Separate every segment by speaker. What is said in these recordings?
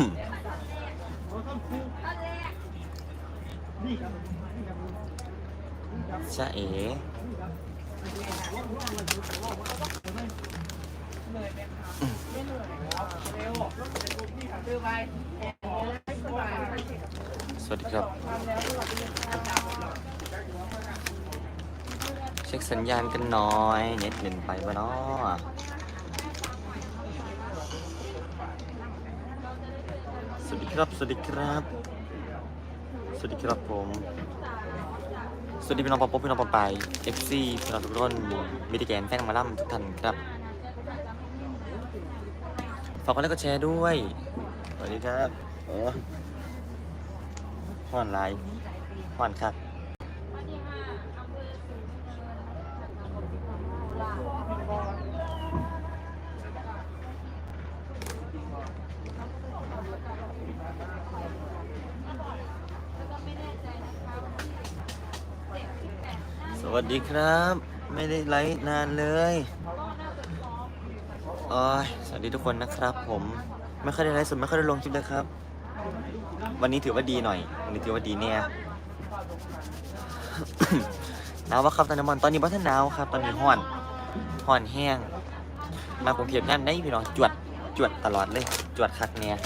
Speaker 1: จะเอ๋สวัสดีครับ เช็คสัญญาณกันหน่อย เน็ตหนึ่งไปปะเนาะสวัสดี ครับ สวัสดีครับ สวัสดีครับผม สวัสดีพี่น้องปอปพี่น้องปอปายเอฟซีพี่น้องทุกท่านมิติแกนแฟนมาล่ำทุกท่านครับ ฝากกดไลค์กดแชร์ด้วย สวัสดีครับเออห่อนไลน์ห่อนครับ วัสดีครับ ไม่ได้ไลฟ์นานเลยโอ้ยสวัสดีทุกคนนะครับ ผมไม่ค่อยได้ไลฟ์สดไม่ค่อยได้ลงคลิปเลยครับ วันนี้ถือว่าดีหน่อย วันนี้ถือว่าดีเนี่ยหนาววะครับตอนนี้มันตอนนี้บ้านหนาวครับ ตอนนี้ห้อนห้อนแห้ง มากรุงเทพนั่นได้พี่น้องจวดจวดตลอดเลย จวดคักเนี่ย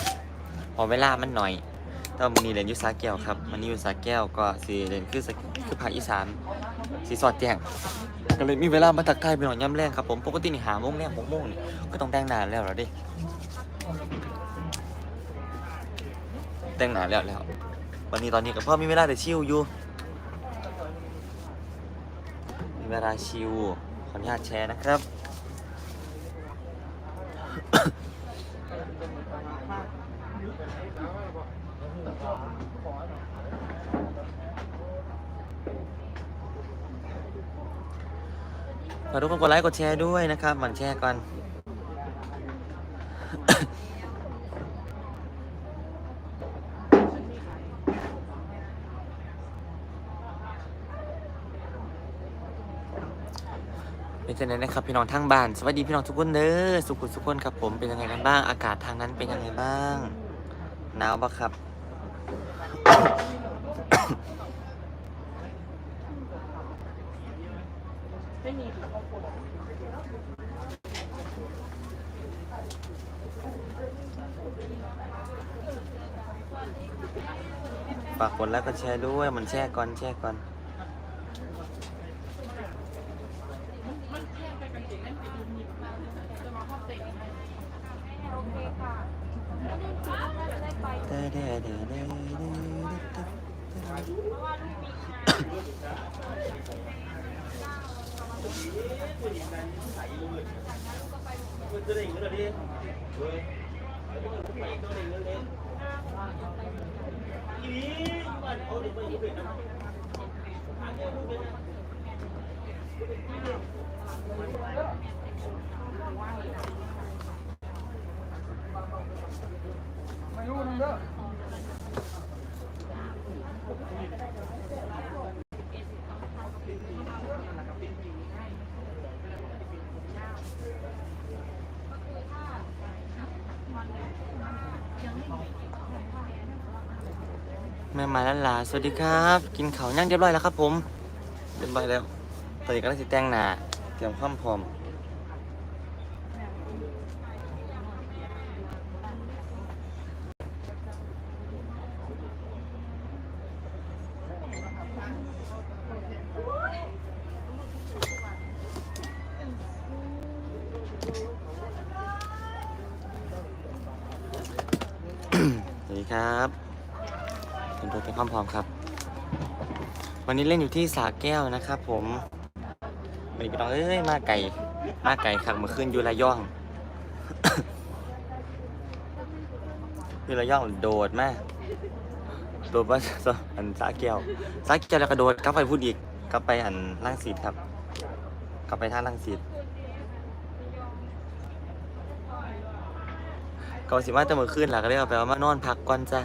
Speaker 1: พอเวลามันหน่อยแตอนนี้เรียนยุสาแก้วครับมันนี้ยู่สาแก้วก็สีเรียนคือคือภาคอีสาน สีสอดแจ้งก็เลยมีเวลามาตักทายไปหน่อยย่ำแรงครับผมปกตินี่หาโมงแรงหกโมงนี่ก็ต้องแต่งหนาแล้วเหรอดิแต่งหนาแล้วแล้ว วันนี้ตอนนี้กับพ่อมีเวลาแต่ชิลอยู่ มีเวลาชิลขออนุญาตแชร์นะครับ ทุกคนกดไลค์กดแชร์ด้วยนะครับหมั่นแชร์ก่อนเป็นจังไงนะครับพี่น้องทางบ้าน สวัสดีพี่น้องทุกคนเด้อสุขุมสุขคนครับผมเป็นยังไงกันบ้าง อากาศทางนั้นเป็นยังไงบ้างหนาวปะครับ ไม่มีค่ะครอบครัวฝากกดไลค์กดแชร์ด้วย มันแชร์ก่อนแชร์ก่อน แม่มาแล้วล่ะสวัสดีครับ กินข้าวย่างเรียบร้อยแล้วครับผม เรียบร้อยแล้วตอนนี้ก็ได้สิแต่งหน้าเตรียมความพร้อม สวัสดีครับเป็นตัวเป็น ความพร้อมครับ วันนี้เล่นอยู่ที่สาแก้วนะครับ ผมวันนี้พี่น้องเอ้ยมาไก่มาไก่ขักมื่อคืนยูระย่องยูระย่องโดดมากโดดว่าอันสาแก้วสาแก้วแล้วก็โดดกลับไปพูดอีกกลับไปอันล่างสีครับ กลับไปท่าล่างสีก็สิมาแต่เมื่อคืนหล่ะก็เลยเอาไปว่ามานอนพักก่อนจ้ะ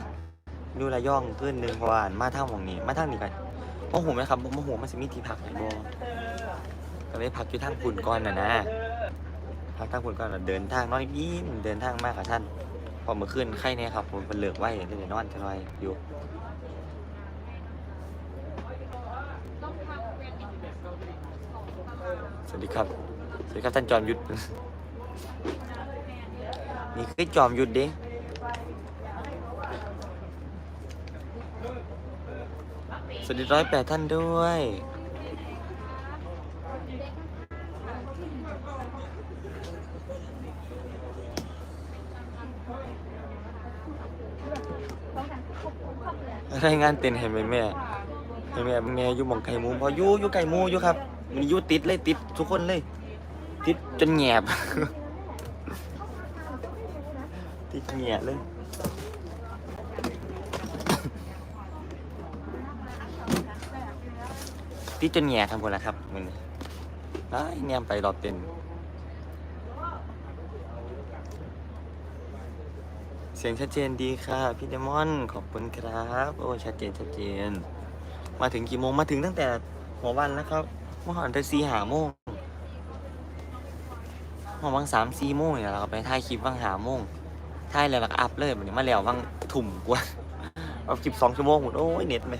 Speaker 1: อยู่ระยองคืนหนึงเพราะว่าอันมาทางหมองนี้ มาทางนี้กันโอ้โหไหมครับโอ้โหมันจะมีที่พักไหนบ่ก็เลยพักอยู่ทางปุ่นก่อนน่ะนะพักทางปุ่นก่อนแล้วเดินทางน้อยยิ้มเดินทางมากกับท่าน พอเมื่อคืนไข้เนี่ยครับ ผมเป็นเลือกไว้เลยนอนจะน้อยอยู่สวัสดีครับ สวัสดีครับท่านจอมยุทธ นี่คือจอมยุทธเด้ วัสดีร้อยแปดท่านด้วย รายงานเต้นให้แม่แม่ให้แม่แม่อยู่หมองไก่หมูพออยู่อยู่ไก่หมูอยู่ครับ มันอยู่ติดเลยติดทุกคนเลย ติดจนแหงบติดแหงบเลย ติดจนแหงบทำคนละครับมันไอ้าเนี่ยไปรอเต้นเสียงชัดเจนดีค่ะ พี่เดมอนขอบคุณครับ โอ้ชัดเจนชัดเจน มาถึงกี่โมงมาถึงตั้งแต่หัววันแล้วครับเมื่อก่อนแต่สี่หาโมงหัววังสามสี่โมงเนี่ยเราไปถ่ายคลิปวังหาโมงถ่ายแล้วเราก็อัพเลยมันนี้มาแล้ววังถุ่มกว่าเอาคลิปสองชั่วโมงหมดโอ้ยเน็ตไหม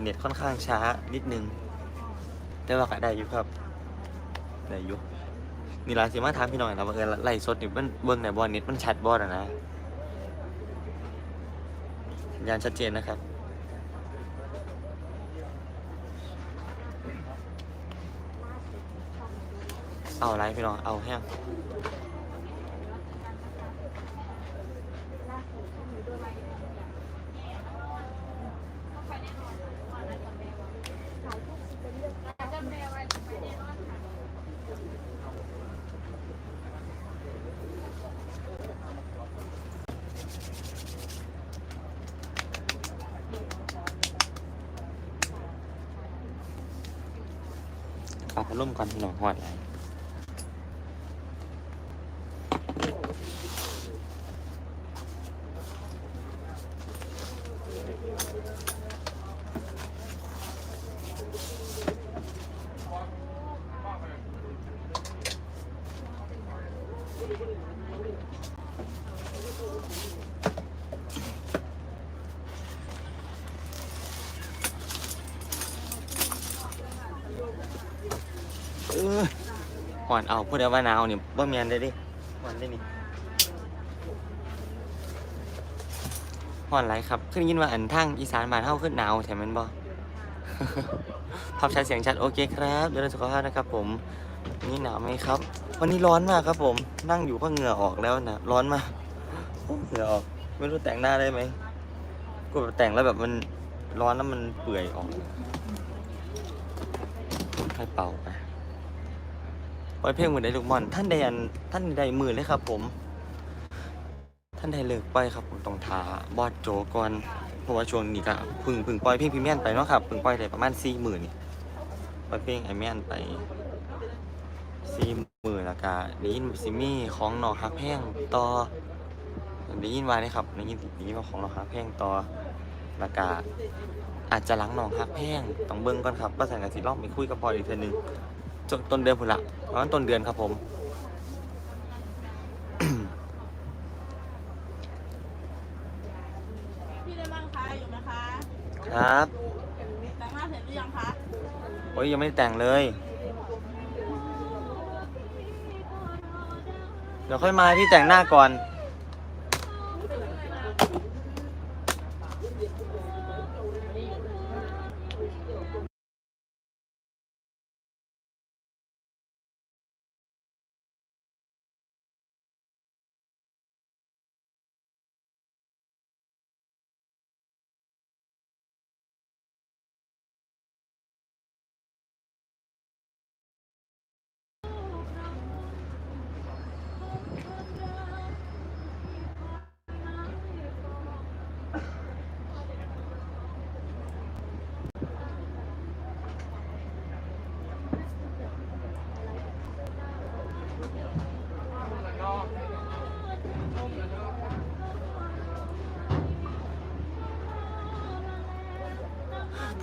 Speaker 1: เน็ตค่อนข้างช้านิดนึง แต่ว่าก็ได้อยู่ครับ ได้อยู่นี่ลาสิมาถามพี่หน่อยนะว่าเออไล่สดนี่มันเบิ่งไหนบอลเน็ตมันชัดบอลอะนะสัญญาณชัดเจนนะครับเอาไรพี่น้อง เอาแห้ง ปรับพัดลมก่อนพี่น้องหอดไร เออห อนเอาพูดได้ว่าหนาวนี่บ่แมนได้ดิหอนได้นี่หอนไรครับ ขึ้นยินว่าอันทางอีสานบ้านเฮาขึ้นหนาวแถมมันบ่ภาพชัดเสียงชัดโอเคครับเดี๋ยวเราสุขภาพนะครับ ผมนี่หนาวไหมครับ วันนี้ร้อนมากครับ ผมนั่งอยู่ก็เหงื่อออกแล้วนะร้อนมากเหงื่อออก ไม่รู้แต่งหน้าได้ไหมกูแบบแต่งแล้วแบบมันร้อนแล้วมันเปื่อยออกให้เป่าไป ปล่อยเพลงหมือได้ลูกมอนท่านใดอันท่านใดมือเลยครับ ผม ท่านใดเลิกไปครับผมต้องทาบอดโจก่อนเพราะว่าช่วงนี้ก็พึ่งพึ่งปล่อยเพลงพรีเมียมไปเนาะครับพึ่งปล่อยได้ประมาณสี่หมื่นนี่ปล่อยเพลงไอแมนไปสี่หมื่นแล้วก็ได้ยินซิมี่ของหนอฮักแพงต่อได้ยินวานี่ครับได้ยินได้ยินว่าของหนอฮักแพงต่อแล้วก็อาจจะหลังหนองฮักแพงต้องเบิ่งก่อนครับว่าสังกัดสิลองไปคุยกับบอยอีกเทีนึง จนต้นเดือนพุ่นละประมาณต้นเดือนครับผม
Speaker 2: พี่ได้บ้างคะอยู่ไหมคะ
Speaker 1: ครับ
Speaker 2: แต่งหน้าเสร็จหรือยังคะ
Speaker 1: โอ้ยยังไม่ได้แต่งเลย เดี๋ยวค่อยมาพี่แต่งหน้าก่อน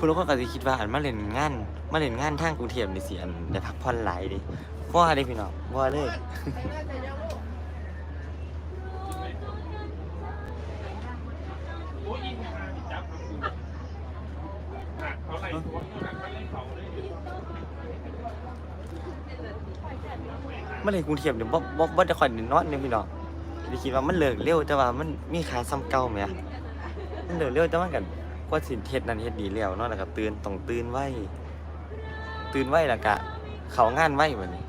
Speaker 1: คุณลูกคนก็จะคิดว่าอันมาเล่นงานมาเล่นงานทางกรุงเทพนี่สิอันได้พักผ่อนหลายดิว่าได้พี่น้องว่าเลยมันเลยกรุงเทพเนี่ยบ๊อบบ๊อบบ๊อบจะคอยนอนเนี่ยพี่น้องดิคิดว่ามันเลิกเร็วแต่ว่ามันมีขาซ้ำเก่าไหมมันเลิกเร็วแต่ว่ากัน ว่าสิเฮ็ดนั้นเฮ็ดดีแล้วเนาะแล้วก็ตื่นต้องตื่นไว้ตื่นไว้แล้วก็เขางานไว้บัดนี้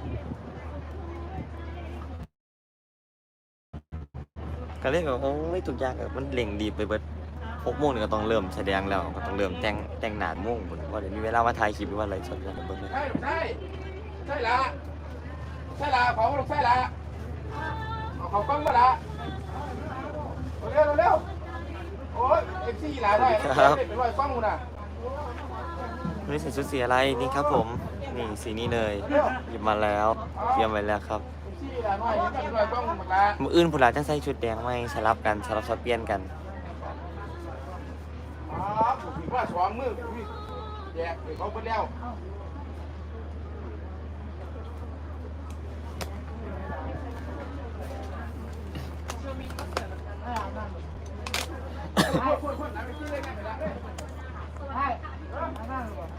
Speaker 1: ก็เลยแบบโอ้ยทุกอย่างมันเร่งดีไปเบิดหกโมงนี่ก็ต้องเริ่มแสดงแล้วก็ต้องเริ่มแต่งแต่งหนาโมงพุ่นว่าเดี๋ยวมีเวลามาถ่ายคลิปหรือว่าอะไรสดกันเบิ่งเลย
Speaker 3: ใช่ใช่ใช่ละใช่ละของลูกใช่ละเอกล้องมาละเร็วเร็ว โอ้ยเอฟซีละได้เป็นร้อยกล้องกูน่ะ
Speaker 1: วันนี้ใส่ชุดสีอะไรนี่ครับผม นี่สีนี้เลยหยิบมาแล้วเตรียมไว้แล้วครับ
Speaker 3: เอฟซีละน้อยเป็นร้อยกล้องหมดละ
Speaker 1: มืออื่นผู้หลานจะใส่ชุดแดงไหมสลับกันสลับสับเปลี่ยนกัน
Speaker 3: อ๋อถือว่าสองมือแยกไปเขาไปแล้ว
Speaker 1: ข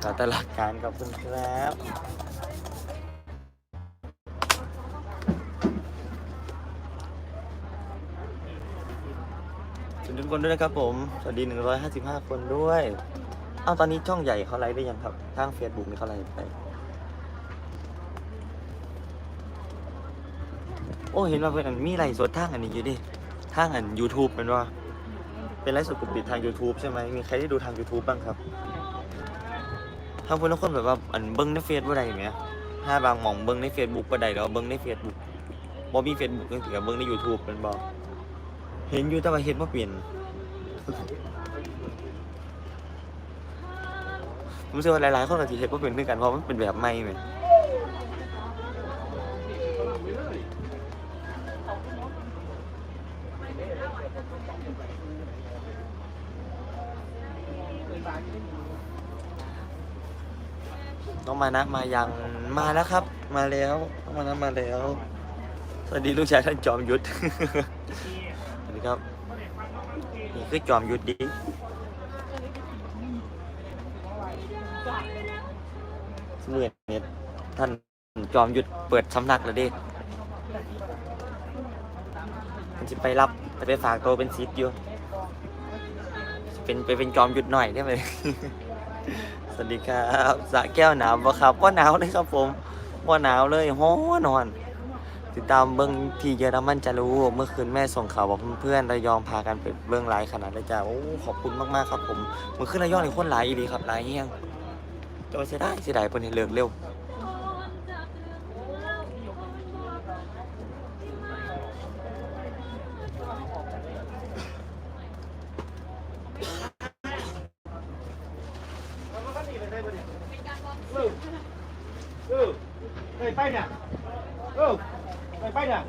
Speaker 1: อตลาดการขอบคุณครับสวัสดีทุกคนด้วยนะครับผม สวัสดี 155 คนด้วยเอ้าตอนนี้ช่องใหญ่เขาไลฟ์ได้ยังครับ ทาง Facebook นี่เขาไลฟ์ไปโอ้เห็นว่าเป็นอันมีไลฟ์สดทางอันนี้อยู่ดิทางอัน YouTube เป็นว่า เป็นไลฟ์สดกลุ่มปิดทาง YouTube ใช่ไหมมีใครได้ดูทาง YouTube บ้างครับทางคนละคนแบบว่าอันเบิ้งในเฟซบ่ได้ไหมถ้าบางหมองเบิ้งในเฟซบุ๊กบ่ได้แล้วเบิ้งในเฟซบุ๊กบ่มีเฟซบุ๊กจังซี่ก็เบิ้งใน YouTube เป็นบ่เห็นอยู่แต่ว่าเฮ็ดบ่เป็นผมเชื่อว่าหลายๆคนก็สิเฮ็ดบ่เป็นคือกันเพราะมันเป็นแบบใหม่แหม น้องมานะมายังมาแล้วครับ มาแล้วน้องมานะมาแล้ว สวัสดีลูกชายท่านจอมยุทธสวัสดีครับนี่คือจอมยุทธดีเมื่อเนี่ยท่านจอมยุทธเปิดสำนักแล้วดิมันจะไปรับจะไปฝากตัวเป็นซิทอยู่ เป็นไปเป็นจอมยุทธหน่อยได้ไหม สวัสดีครับสะแก้วหนาวปะครับว่าหนาวเลยครับผมว่าหนาวเลยฮ้อนอน ติดตามเบื้องที่เยอรมันจะรู้เมื่อคืนแม่ส่งข่าวบอกเพื่อนๆระยองพากันไปเบื้องไลขนาดเลยจ้าโอ้ขอบคุณมากๆครับผมเมื่อคืนระยองเลยคนไลายอีดีครับไลเฮียงแต่ว่าเสียดายเสียดายเพิ่นเห็นเลิกเร็ว
Speaker 3: เออเฮ้ยไปเนี่ยเออไปไปเนี่ย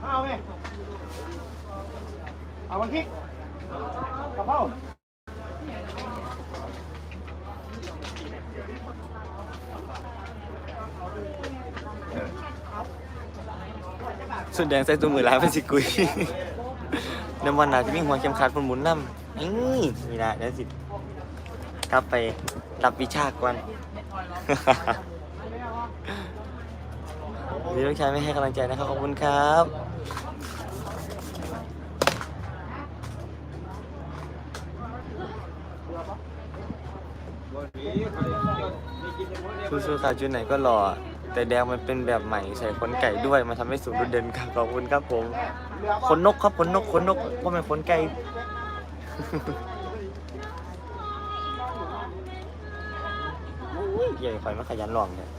Speaker 3: เอาไงเอาวันคิกกระเพรา
Speaker 1: สุดแดง ใส่ตัวมือหลายเป็นสิกุยน้ำมันน่าจะมีหัวเข็มขัดมันหมุนน้ำนี่นี่นะเดี๋ยวสิกลับไปรับวิชาก่อนมีลูกชายไม่ให้กำลังใจนะครับขอบคุณครับสู้ๆค่ะชุดไหนก็หล่อ แต่แดงมันเป็นแบบใหม่ใส่ขนไก่ด้วยมันทำให้สูงดุเด่นครับขอบคุณครับผมขนนกครับขนนกขนนกว่ามันขนไก่โอ้ยใหญ่คอยมาขยันหลองเนี่ย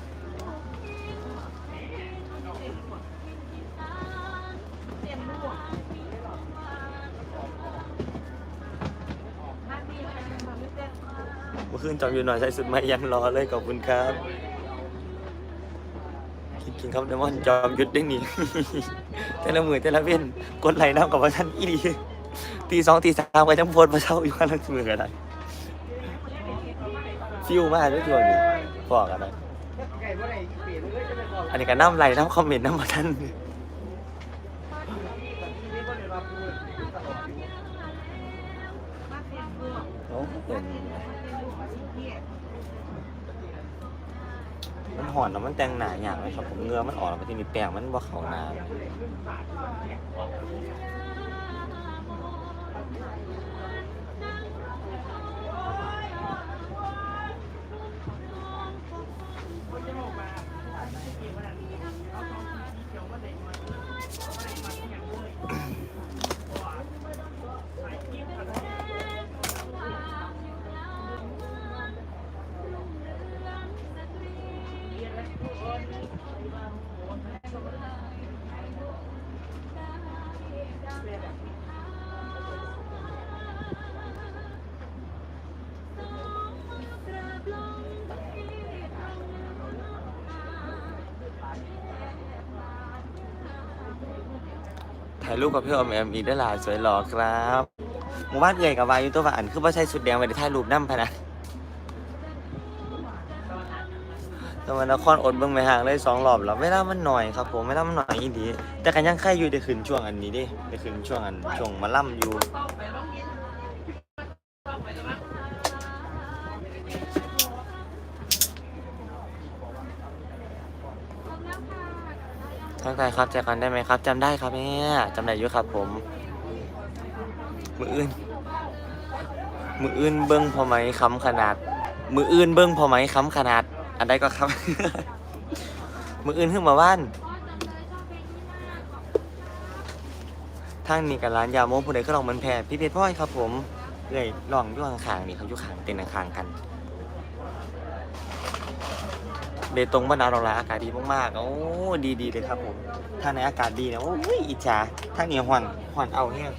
Speaker 1: เมื่อคืนจอมอยู่หน่อยใส่สุดไม่ยันรอเลยขอบคุณครับ กินกินครับเดมอนจอมยุดได้หนีแต่ละมือแต่ละเว้นกดไหลน้ำกับว่าท่านอีดีตีสองตีสามไปทั้งโพดมาเช่าอยู่วันละมือกันได้ฟิวมากด้วยตัวนี้บอกกันนะอันนี้ก็น้ำไหลน้ำคอมเมนต์น้ำมาท่าน หอนแล้วมันแต่งหนาอย่างเลยครับผมเหงือมันออกแล้วมันจะมีแป้งมันว่าเขาหนา ถ่ายรูปกับพี่อมแอมอีได้หลายสวยหล่อครับหมู่บ้านเอื่อยกับวาอยุตัววาอันคือว่าใช้สุดแดงไปถ่ายรูปน้ำพะนะแตะวันนครอดเบิ่งไม่ห่างเลยสองรอบแล้วเวลามันหน่อยครับผมเวลามันหน่อยอีดี แต่กันยังใครอยู่ได้ขึ้นช่วงอันนี้ดิได้ขึ้นช่วงอันช่วงมาล่ำอยู่ ทักทายครับเจอกันได้ไหมครับจำได้ครับแม่จำได้อยู่ครับผม มืออื่น มืออื่นเบิ้งพอไหมคำขนาด มืออื่นเบิ้งพอไหมคำขนาด อันใดก็ครับ มืออื่นขึ้นมาบ้านทางนี้กับร้านยาโมผู้ใดก็ลองมันแพร่พี่เพชรพ่อยครับ ผมเลยลองอยู่ข้างๆนี่เขาอยู่ข้างเต็นท์ข้างกัน เบตงบ้านนาเราละอากาศดีมากๆ โอ้ดีดีๆเลยครับผม ถ้าในอากาศดีนะโอ้ยอิจฉาถ้าเหนียวหวันหวันเอาเนี่ย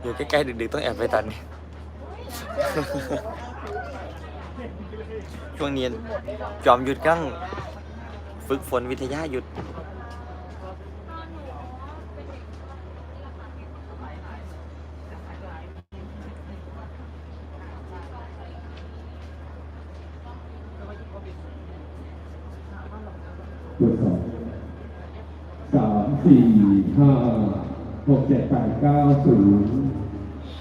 Speaker 1: อยู่ใกล้ๆดึกๆต้องแอบไปตัดนี่ช่วงนี้จอมหยุดกั้งฝึกฝนวิทยาหยุด
Speaker 4: ตรวจสอบสามสี่ห้า หกเจ็ดแปดเก้าศูนย์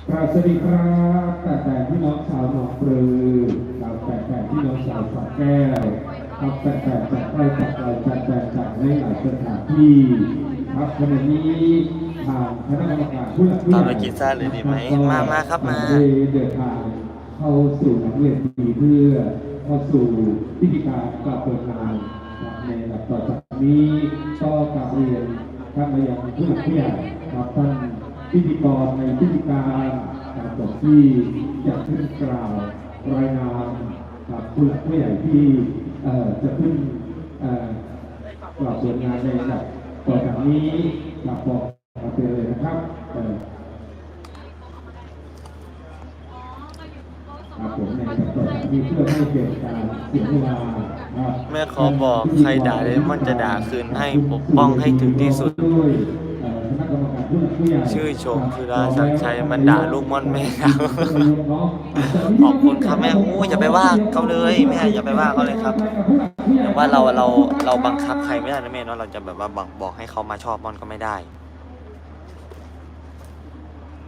Speaker 4: ครับสวัสดีครับแต่แต่พี่น้องชาวหนองปลือครับแต่แต่พี่น้องชาวสระแก้วครับแต่แต่จากไร่จากไร่จากแต่จากในหลายสถานที่ครับขณะนี้ทางคณะกรรมการผู้หลักผู้ใหญ่
Speaker 1: ตามไปกินซ่าเลยดีไหมมามาครับมา
Speaker 4: เดินทางเข้าสู่หลังเวทีเพื่อเข้าสู่พิธีการกราบเปิดงานในหลับต่อจากนี้ก็กาบเรียน ท่านมายังผู้หลักผู้ใหญ่ครับท่านพิธีกรในพิธีการการจบที่จะขึ้นกล่าวรายงานกับผู้หลักผู้ใหญ่ที่จะขึ้นกล่าวผลงานในลำดับต่อจากนี้กับบอกมาเตือนเลยนะครับเอ่อ ครับผมในลำดับต่อจากนี้เพื่อไม่เป็นการเสียเวลาครับ
Speaker 1: แม่ขอบอกใครด่าเลยมันจะด่าคืนให้ปกป้องให้ถึงที่สุดชื่อชมคือราศักดิ์ชัยมันด่าลูกม่อนแม่ครับ ขอบคุณครับแม่โอ้ยอย่าไปว่าเขาเลยแม่อย่าไปว่าเขาเลยครับแต่ว่าเราเราเราบังคับใครไม่ได้นะแม่เนาะเราจะแบบว่าบังบอกให้เขามาชอบม่อนก็ไม่ได้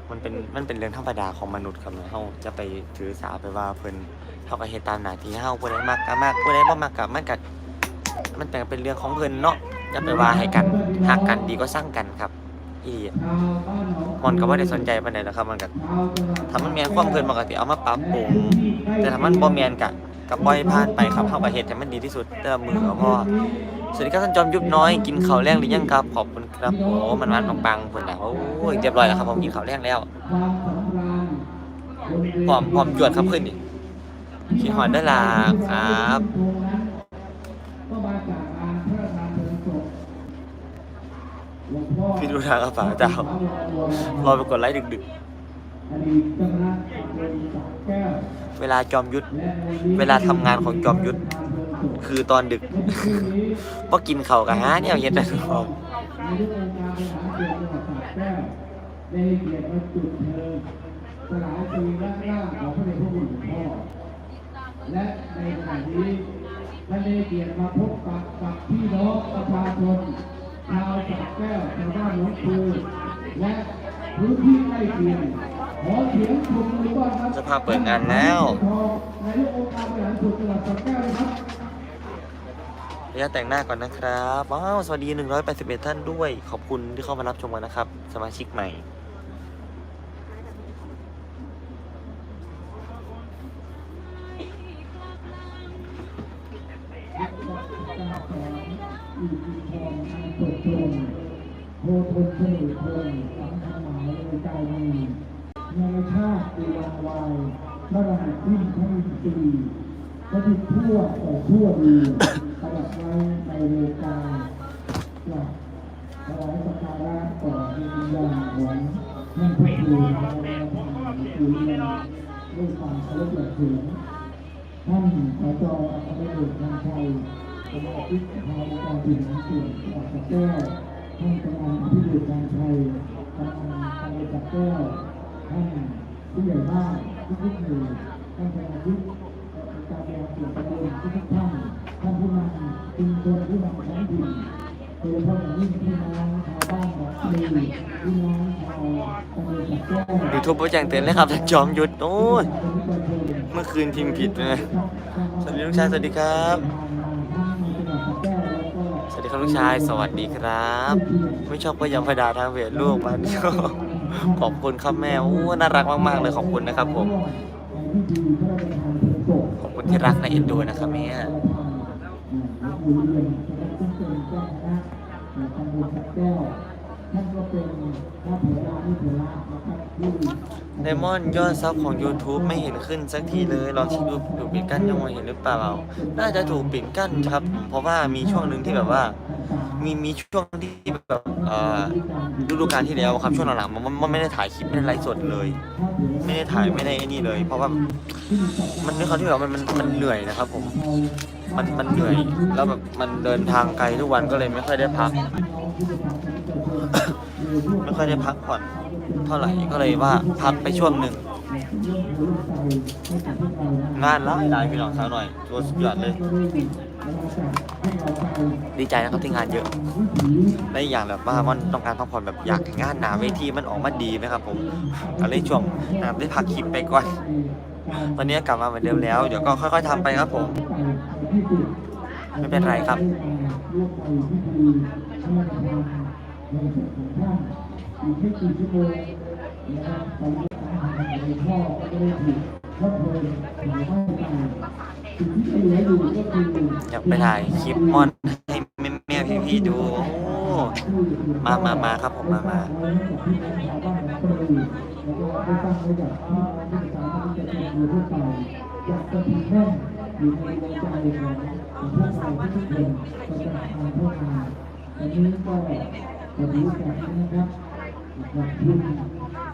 Speaker 1: มันเป็นมันเป็นเรื่องธรรมดาของมนุษย์ครับเนาะจะไปถือสาไปว่าเพิ่นเขาก็เฮ็ดตามหน้าที่เฮาผู้ใดมักก็มักผู้ใดบ่มักก็มันก็มันแต่เป็นเรื่องของเพิ่นเนาะอย่าไปว่าให้กันฮักกันดีก็สร้างกันครับ อีมันก็บ่ได้สนใจปานใดหรอกครับมันก็ถ้ามันแม่นความเพิ่นมันก็สิเอามาปรับปรุงแต่ถ้ามันบ่แม่นก็ก็ปล่อยผ่านไปครับเฮาก็เฮ็ดให้มันดีที่สุดแต่ละมือก็พอ สวัสดีครับท่านจอมยุบน้อยกินข้าวแรงหรือยังครับ ขอบคุณครับโอ้มันหวานปังๆเพิ่นน่ะโอ้ยเรียบร้อยแล้วครับผมกินข้าวแรงแล้วพร้อมพร้อมจวดครับขึ้นนี่ขี้หอนได้ลาครับพี่ดูทางกระเป๋าเจ้ารอไปกดไลค์ดึกๆ เวลาจอมยุทธ เวลาทำงานของจอมยุทธ คือตอนดึกเพราะกินเข่าวกับฮะเนี่ยเย็นนะทุกคน
Speaker 4: ได้เกียรติมาจุดเทิงสลายปีร่างร่างของพระเดชพระคุณหลวงพ่อ และในขณะนี้ท่านได้เกียรติมาพบปะกับพี่น้องประชาชนชาวสระแก้วชาวบ้านหลวงปูและ
Speaker 5: พื้นที่ใกล้เคียงขอเสียงปรบมือต้อนรับ
Speaker 1: จะพาเปิดงานแล้ว
Speaker 5: นายกองค์การบริหารส่วนจังหวัดสระแก้วนะครับ
Speaker 1: ระยะแต่งหน้าก่อนนะครับ ว้าว สวัสดี 181 ท่านด้วย ขอบคุณที่เข้ามารับชมกันนะครับ สมาชิกใหม่
Speaker 5: เปิดตรงโพทนเสน่ห์พงสังขมายในใจมีเนรชาติดีวันวายพระรหัสยิ่งพระอินทรีย์พระทิตทั่วแต่ทั่วดี ประดับไว้ในเวกาหลักถวายสักการะต่อวิญญาณของท่านพระครูในวันที่คุยกันด้วยความเคารพและถึงท่านสจอัครเดชทางชัยสมาชิกสภาองค์การบริหารส่วนจังหวัดสระแก้วท่านกำนันอภิเดชทางชัยกำนันตำบลสระแก้วท่านผู้ใหญ่บ้านทุกๆหมู่ท่านสมาชิกองค์การบริหารส่วนตำบลทุกๆท่าน ท่านผู้นำชุมชนผู้นำท้องถิ่นโดยเฉพาะอย่างยิ่งพี่น้องชาวบ้านหนองปลือพี่น้องชาวตำบลสระแก้ว
Speaker 1: ยูทูบโปรแจ้งเตือนเลยครับท่านจอมยุทธโอ้ยเมื่อคืนพิมพ์ผิดเลยสวัสดีลูกชายสวัสดีครับ สวัสดีครับลูกชายสวัสดีครับ ไม่ชอบก็ยังพดาทางเพจลูกมันขอบคุณครับแม่โอ้น่ารักมากๆเลยขอบคุณนะครับผมขอบคุณที่รักและเอ็นดูนะครับแม่
Speaker 5: ท่านก็เป็นพระเถรานุเถระนะครับที่
Speaker 1: ไดมอนด์ยอดซับของ YouTube ไม่เห็นขึ้นสักทีเลยลองเช็คดูถูกปิดกั้นยังไม่เห็นหรือเปล่า น่าจะถูกปิดกั้นครับ เพราะว่ามีช่วงหนึ่งที่แบบว่า มีมีช่วงที่แบบเอ่อฤดูกาลที่แล้วครับช่วงหลังๆมันมันไม่ได้ถ่ายคลิปไม่ได้ไลฟ์สดเลย ไม่ได้ถ่ายไม่ได้ไอ้นี่เลย เพราะว่ามันด้วยความที่แบบมันมันมันเหนื่อยนะครับ ผมมันมันเหนื่อยแล้วแบบมันเดินทางไกลทุกวันก็เลยไม่ค่อยได้พัก ไม่ค่อยได้พักผ่อนเท่าไหร่ก็เลยว่าพักไปช่วงหนึ่งงานหลายหลายพี่น้องสาวหน่อยตัวสุดยอดเลย ดีใจนะครับที่งานเยอะและอีกอย่างแบบว่ามันต้องการพักผ่อนแบบอยากงานหนาเวทีมันออกมาดีไหมครับผมก็เลยช่วงนะครับได้พักคลิปไปก่อนตอนนี้กลับมาเหมือนเดิมแล้ว เดี๋ยวก็ค่อย ๆทำไปครับผม ไม่เป็นไรครับ
Speaker 5: อีกไม่กี่ชั่วโมงนะครับไปเยี่ยมอาหารในพ่อก็ได้ถูกครอบครัวหรือไม่ตายสิ่งที่เหลืออยู่ก็คือ
Speaker 1: อยากไปถ่ายคลิปมอนให้แม่แม่พี่ๆดู มามามาครับผมมามา
Speaker 5: องที่สามารถที่จะเป็นอยู่ทั่วไปอยากจะพิมพ์แน่นอยู่ในดวงใจของพวกเราทุกคนก็จะทำเพื่องาวันนี้ก็ จะรู้จักนะครับขอบคุณ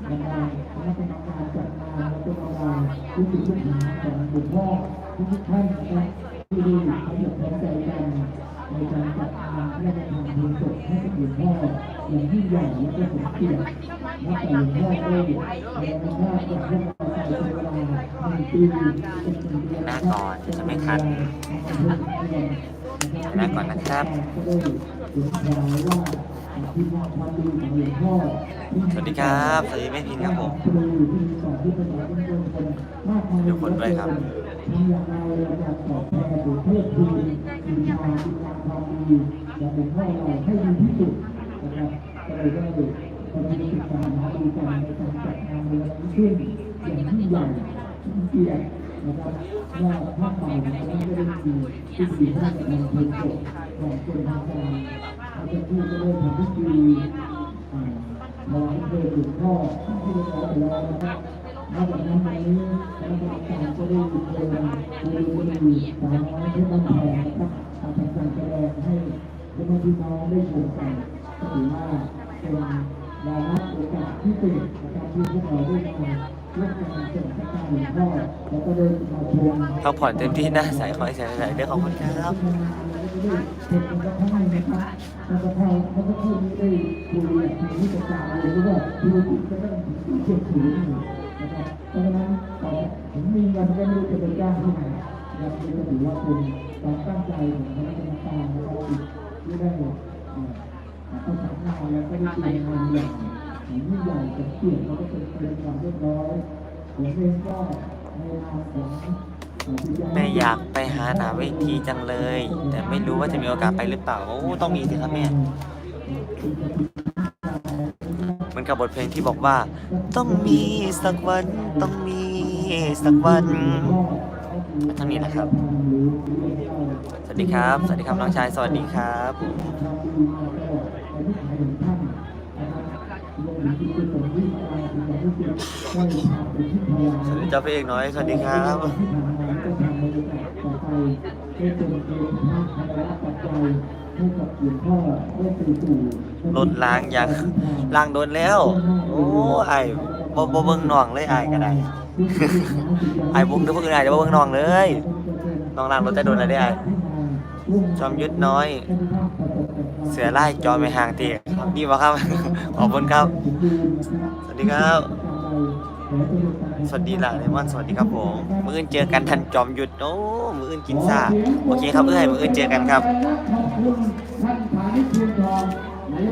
Speaker 5: บรรดาคณะกรรมการจัดงานและก็บรรดาผู้ถือผู้หาของหลวงพ่อทุกท่านนะครับที่ได้ขยับพร้อมใจกันในการจัดงานเพื่อจะทำบุญศพให้กับหลวงพ่ออย่างยิ่งใหญ่และก็สมเกียรตินับแต่หลวงพ่อได้ในวันว่าจะพวกเราไปเป็นเวลาหนึ่งปีเป็นหนึ่งเดือน
Speaker 1: หน้าก่อนจะไม่ทันหน้าก่อนนะครับ สวัสดีครับ สวัสดีแม่พินครับผมทุกคนด้วยครับ
Speaker 5: ทำอย่างไรเราจะตอบแทนหรือเพิ่มพูนคุณงามคุณงามความดีอย่าพ่อเราที่สุดนะครับก็เลยได้ปฏิบัติการหาดูกันนการจัดงานในวันนี้ขึ้นอย่างยิ่งใหญ่ยิ่งเกียรตินะครับว่าภาคบ่ายนะครับได้ได้ดีที่ดีท่านกำลังเพลินจบ ของคนทางการเขาจะพูดก็ได้ทำพิธีอ่าถวายเพลงหลวงพ่อที่เรียบร้อยไปแล้วนะครับนอกจากนั้นวันนี้คณะกรรมการก็ได้เชิญดูดีสาวน้อยเพชรบ้านแพงนะครับมาทำการแสดงให้พ่อแม่พี่น้องได้ชมกันก็ถือว่าเป็นวาระโอกาสพิเศษนะครับที่พวกเราได้มาร่วมกันส่งสักการหลวงพ่อแล้วก็ได้มาชม
Speaker 1: พักผ่อนเต็มที่หน้าใสขอให้ใสใสด้วยขอบคุณครับ
Speaker 5: เห็นกันทั้งนะครับแล้วก็เขาเขาก็พูดนี้ได้คุยกับทีมวิจารณ์เลยว่าธุรกิจก็ต้องเชื่อถือนะครับเพราะฉะนั้นต่อถึงมีเงินก็ไม่รู้จะไปจ้างที่ไหนนะครับนี่ก็ถือว่าเป็นความตั้งใจของคณะกรรมการนะครับที่ได้เอ่อประสานงานแล้วก็ได้เตรียมงานอย่างยิ่งใหญ่กับเกียรติเขาก็เป็นเป็นความเรียบร้อยผมเองก็ในนามของ
Speaker 1: แม่อยากไปหาหนาเวทีจังเลย แต่ไม่รู้ว่าจะมีโอกาสไปหรือเปล่าโอ้ต้องมีสิครับแม่เหมือนกับบทเพลงที่บอกว่า ต้องมีสักวัน ต้องมีสักวันเท่านี้แหละครับ สวัสดีครับ สวัสดีครับน้องชาย สวัสดีครับ สวัสดีเจ้าพระเอกน้อย สวัสดีครับรถล้างยังล้างโดนแล้ว โอ้ไอ้บ่บ่เบิ่งน้องเลยไอ้ก็ได้ไอ้บุ้งเดี๋ยวพวกอื่นไอ้เดี๋ยบ่เบิ่งน้องเลยน้องล้างรถแต่โดนอะไรได้ไอ้จอมยุทธน้อย เสือไล่จอมไม่ห่างตีครับดีป่ะครับ ขอบคุณครับ สวัสดีครับ สวัสดีล่ะเลมอนสวัสดีครับผมมืออื่นเจอกันทันจอมหยุดโอ้มืออื่นกินซ่าโอเคครับเอ้ยมืออื่นเจอกันครับ
Speaker 5: ขอบคุณท่าก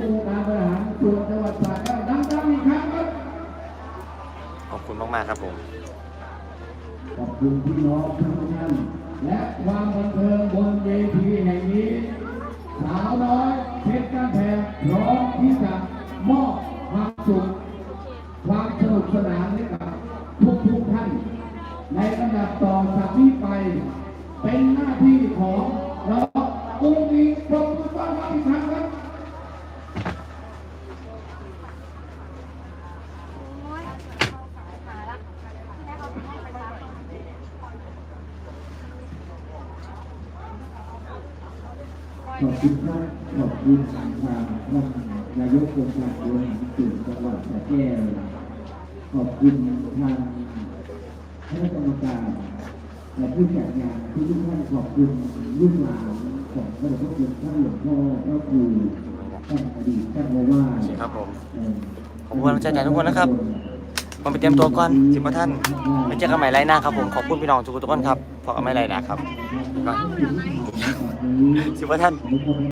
Speaker 5: องค์การบริหารส่วนจังหวัดสระแก้วดังๆอีกครั้งครับ
Speaker 1: ขอบคุณมากๆครับผม
Speaker 5: ขอบคุณพี่น้องทุกท่านและความบันเทิงบนเวทีแห่งนี้ สาวน้อยเพชรก้านแพงพร้อมที่จะมอบความสุขความสนุกสนานให้กับทุกทุกท่าน ในลำดับต่อจากนี้ไป เป็นหน้าที่ของอิงปรบมือต้อนรับอีกครั้งครับ ขอบคุณครับ ขอบคุณทางทางท่านนายกองค์การบริหารส่วนจังหวัดสระแก้วขอบคุณทางคณะกรรมการและผู้จัดงานทุกทุกท่านขอบคุณลูกหลานของพระเดชพระคุณท่านหลวงพ่อพระครูท่านอดีตท่านโอวาส
Speaker 1: ครับผมขอบคุณกำลังใจจากทุกคนนะครับผมไปเตรียมตัวก่อนสิบท่านไปเจอกันใหม่ไรหน้าครับผมขอบคุณพี่น้องทุกคนครับพอกันไม่ไรนะครับก่อนสิบท่าน